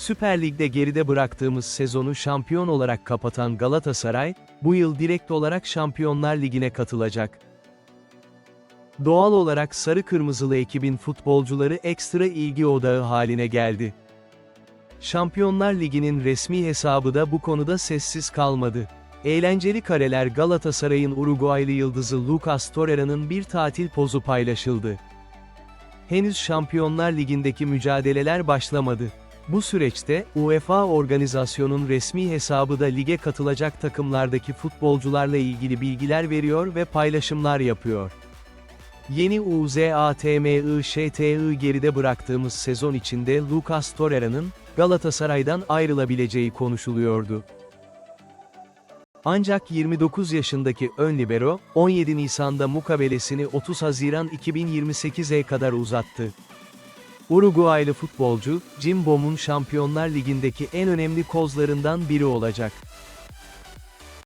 Süper Lig'de geride bıraktığımız sezonu şampiyon olarak kapatan Galatasaray, bu yıl direkt olarak Şampiyonlar Ligi'ne katılacak. Doğal olarak sarı kırmızılı ekibin futbolcuları ekstra ilgi odağı haline geldi. Şampiyonlar Ligi'nin resmi hesabı da bu konuda sessiz kalmadı. Eğlenceli kareler Galatasaray'ın Uruguaylı yıldızı Lucas Torreira'nın bir tatil pozu paylaşıldı. Henüz Şampiyonlar Ligi'ndeki mücadeleler başlamadı. Bu süreçte, UEFA organizasyonun resmi hesabı da lige katılacak takımlardaki futbolcularla ilgili bilgiler veriyor ve paylaşımlar yapıyor. Yeni UZATMIŞTI geride bıraktığımız sezon içinde Lucas Torreira'nın, Galatasaray'dan ayrılabileceği konuşuluyordu. Ancak 29 yaşındaki ön libero, 17 Nisan'da mukabelesini 30 Haziran 2028'e kadar uzattı. Uruguaylı futbolcu, Jim Bom'un Şampiyonlar Ligi'ndeki en önemli kozlarından biri olacak.